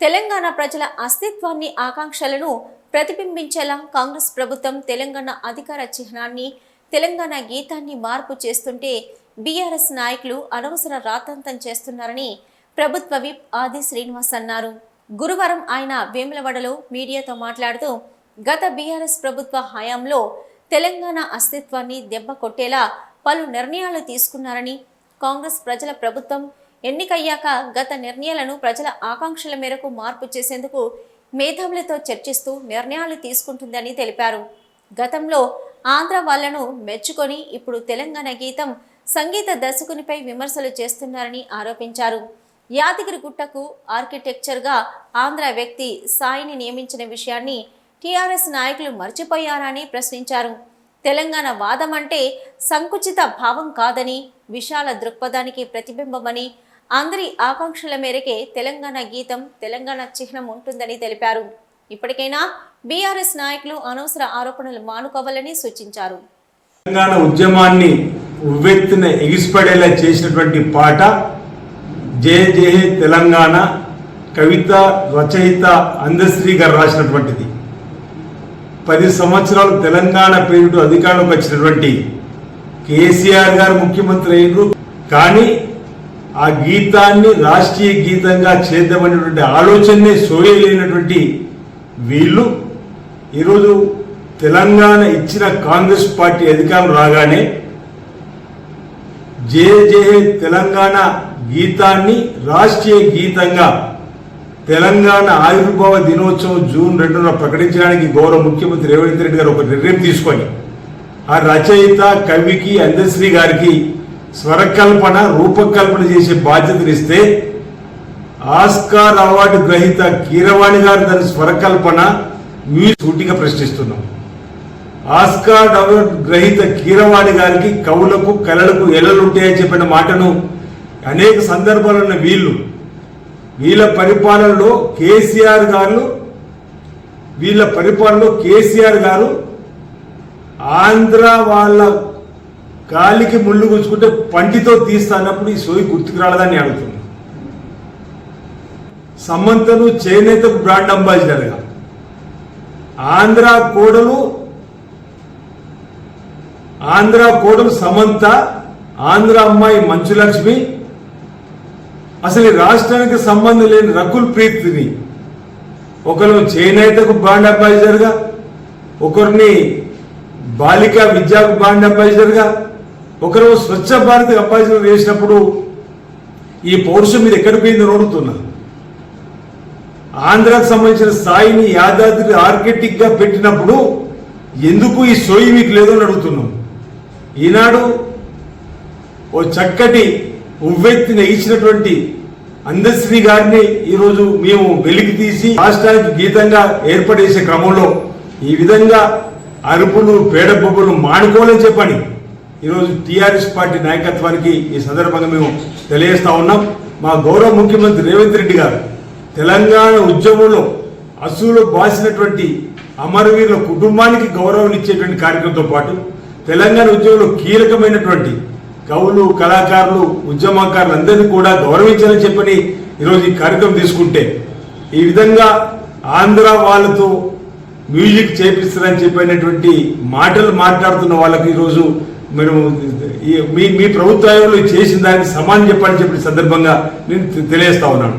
తెలంగాణ ప్రజల అస్తిత్వాన్ని ఆకాంక్షలను ప్రతిబింబించేలా కాంగ్రెస్ ప్రభుత్వం తెలంగాణ అధికార చిహ్నాన్ని తెలంగాణ గీతాన్ని మార్పు చేస్తుంటే బీఆర్ఎస్ నాయకులు అనవసర రాతంతం చేస్తున్నారని ప్రభుత్వ విప్ ఆది శ్రీనివాస్ అన్నారు. గురువారం ఆయన వేములవాడలో మీడియాతో మాట్లాడుతూ గత బీఆర్ఎస్ ప్రభుత్వ హయాంలో తెలంగాణ అస్తిత్వాన్ని దెబ్బ కొట్టేలా పలు నిర్ణయాలు తీసుకున్నారని కాంగ్రెస్ ప్రజల ప్రభుత్వం ఎన్నికయ్యాక గత నిర్ణయాలను ప్రజల ఆకాంక్షల మేరకు మార్పు చేసేందుకు మేధావులతో చర్చిస్తూ నిర్ణయాలు తీసుకుంటుందని తెలిపారు. గతంలో ఆంధ్ర వాళ్ళను మెచ్చుకొని ఇప్పుడు తెలంగాణ గీతం సంగీత దర్శకునిపై విమర్శలు చేస్తున్నారని ఆరోపించారు. యాదగిరిగుట్టకు ఆర్కిటెక్చర్గా ఆంధ్ర వ్యక్తి సాయిని నియమించిన విషయాన్ని టీఆర్ఎస్ నాయకులు మర్చిపోయారని ప్రశ్నించారు. తెలంగాణ వాదం అంటే సంకుచిత భావం కాదని విశాల దృక్పథానికి ప్రతిబింబమని అందరి ఆకాంక్షల మేరకే తెలంగాణ గీతం తెలంగాణ చిహ్నం ఉంటుందని తెలిపారు. ఇప్పటికైనా బీఆర్ఎస్ నాయకులు అనవసర ఆరోపణలు మానుకోవాలని సూచించారు. తెలంగాణ ఉద్యమాన్ని ఉవ్వెత్తున ఎగిసిపడేలా చేసినటువంటి పాట జయ జయ తెలంగాణ కవిత రచయిత అందశ్రీ గారు రాసినటువంటిది. పది సంవత్సరాలు తెలంగాణ పేరుతో అధికారంలోకి వచ్చినటువంటి కేసీఆర్ గారు ముఖ్యమంత్రి అయ్యారు కానీ ఆ గీతాన్ని రాష్ట్రీయ గీతంగా చేద్దామనేటువంటి ఆలోచనే సోయలేనటువంటి వీళ్ళు ఈరోజు తెలంగాణ ఇచ్చిన కాంగ్రెస్ పార్టీ అధికారం రాగానే జే జే తెలంగాణ గీతాన్ని రాష్ట్రీయ గీతంగా తెలంగాణ ఆవిర్భావ దినోత్సవం జూన్ రెండున ప్రకటించడానికి గౌరవ ముఖ్యమంత్రి రేవంత్ రెడ్డి గారు ఒక నిర్ణయం తీసుకొని ఆ రచయిత కవికి అందశ్రీ గారికి స్వరకల్పన రూపకల్పన చేసే బాధ్యతనిస్తే ఆస్కార్ అవార్డు గ్రహీత కీరవాణి గారు దాని స్వరకల్పన మీ సూటిగా ప్రశ్నిస్తున్నాం. ఆస్కార్ అవార్డు గ్రహీత కీరవాణి గారికి కవులకు కళలకు ఎలలుంటాయని చెప్పిన మాటను అనేక సందర్భాలున్న వీళ్ళు వీళ్ళ పరిపాలనలో కేసీఆర్ గారు వీళ్ళ పరిపాలనలో కేసీఆర్ గారు ఆంధ్ర వాళ్ళ గాలికి ముళ్ళు గుంచుకుంటే పంటితో తీస్తానప్పుడు ఈ సోయి గుర్తుకు రాలేదని అడుగుతుంది సమంతను చేనేతకు బ్రాండ్ అంబాసిడర్గా ఆంధ్ర కోడలు ఆంధ్ర కోడలు సమంత ఆంధ్ర అమ్మాయి మంచులక్ష్మి. అసలు రాష్ట్రానికి సంబంధం లేని రకుల్ ప్రీతిని ఒకరు చేనేతకు బ్రాండ్ అంబాసిడర్గా ఒకరిని బాలికా విద్యాకు బాండ్ అంబాసిడర్గా ఒకరు స్వచ్ఛ భారత్ అంబాసిడర్ వేసినప్పుడు ఈ పౌరుషం మీద ఎక్కడ పోయిందో అడుగుతున్నా ఆంధ్రాకు సంబంధించిన స్థాయిని యాదాద్రి ఆర్కిటిక్గా గా పెట్టినప్పుడు ఎందుకు ఈ సోయి మీకు లేదో అని అడుగుతున్నాం. ఈనాడు ఓ చక్కటి ఉవ్వెత్తిన ఇచ్చినటువంటి అందశ్రీ గారిని ఈరోజు మేము వెలికి తీసి రాష్ట్రానికి గీతంగా ఏర్పడేసే క్రమంలో ఈ విధంగా అరుపులు పేడబొబ్బులు మానుకోవాలని చెప్పని ఈరోజు టీఆర్ఎస్ పార్టీ నాయకత్వానికి ఈ సందర్భంగా మేము తెలియజేస్తా ఉన్నాం. మా గౌరవ ముఖ్యమంత్రి రేవంత్ రెడ్డి గారు తెలంగాణ ఉద్యమంలో అసూలు బాసినటువంటి అమరవీరుల కుటుంబానికి గౌరవం ఇచ్చేటువంటి కార్యక్రమంతో పాటు తెలంగాణ ఉద్యమంలో కీలకమైనటువంటి కవులు కళాకారులు ఉద్యమకారులు అందరినీ కూడా గౌరవించాలని చెప్పని ఈరోజు ఈ కార్యక్రమం తీసుకుంటే ఈ విధంగా ఆంధ్ర వాళ్ళతో మ్యూజిక్ చేపిస్తారని చెప్పినటువంటి మాటలు మాట్లాడుతున్న వాళ్ళకి ఈరోజు మీరు ఈ- మీ మీ ప్రభుత్వంలో చేసిన దానికి సమానం చెప్పని చెప్పిన సందర్భంగా నేను తెలియజేస్తా ఉన్నాను.